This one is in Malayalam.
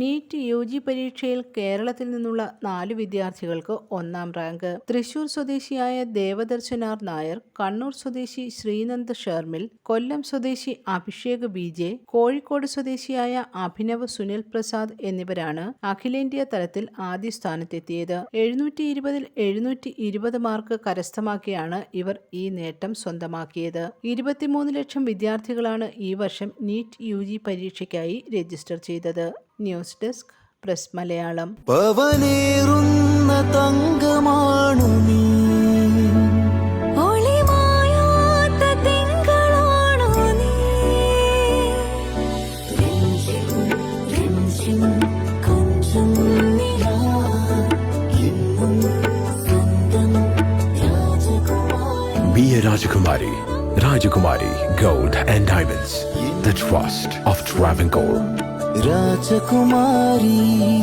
നീറ്റ് യു ജി പരീക്ഷയിൽ കേരളത്തിൽ നിന്നുള്ള നാല് വിദ്യാർത്ഥികൾക്ക് ഒന്നാം റാങ്ക്. തൃശൂർ സ്വദേശിയായ ദേവദർശനാർ നായർ കണ്ണൂർ സ്വദേശി ശ്രീനന്ദ് ഷർമിൽ കൊല്ലം സ്വദേശി അഭിഷേക് ബി ജെ കോഴിക്കോട് സ്വദേശിയായ അഭിനവ് സുനിൽ പ്രസാദ് എന്നിവരാണ് അഖിലേന്ത്യാ തലത്തിൽ ആദ്യ സ്ഥാനത്തെത്തിയത്. എഴുന്നൂറ്റി ഇരുപതിൽ എഴുന്നൂറ്റി ഇരുപത് മാർക്ക് കരസ്ഥമാക്കിയാണ് ഇവർ ഈ നേട്ടം സ്വന്തമാക്കിയത്. ഇരുപത്തിമൂന്ന് ലക്ഷം വിദ്യാർത്ഥികളാണ് ഈ വർഷം നീറ്റ് യു പരീക്ഷയ്ക്കായി രജിസ്റ്റർ ചെയ്തത്. ന്യൂസ് ഡെസ്ക് പ്രസ് മലയാളം പവനേറുന്ന തങ്കമാണു നീ Be a Rajakumari. Rajakumari Gold and Diamonds. The trust of Travancore. రాజకుమారీ.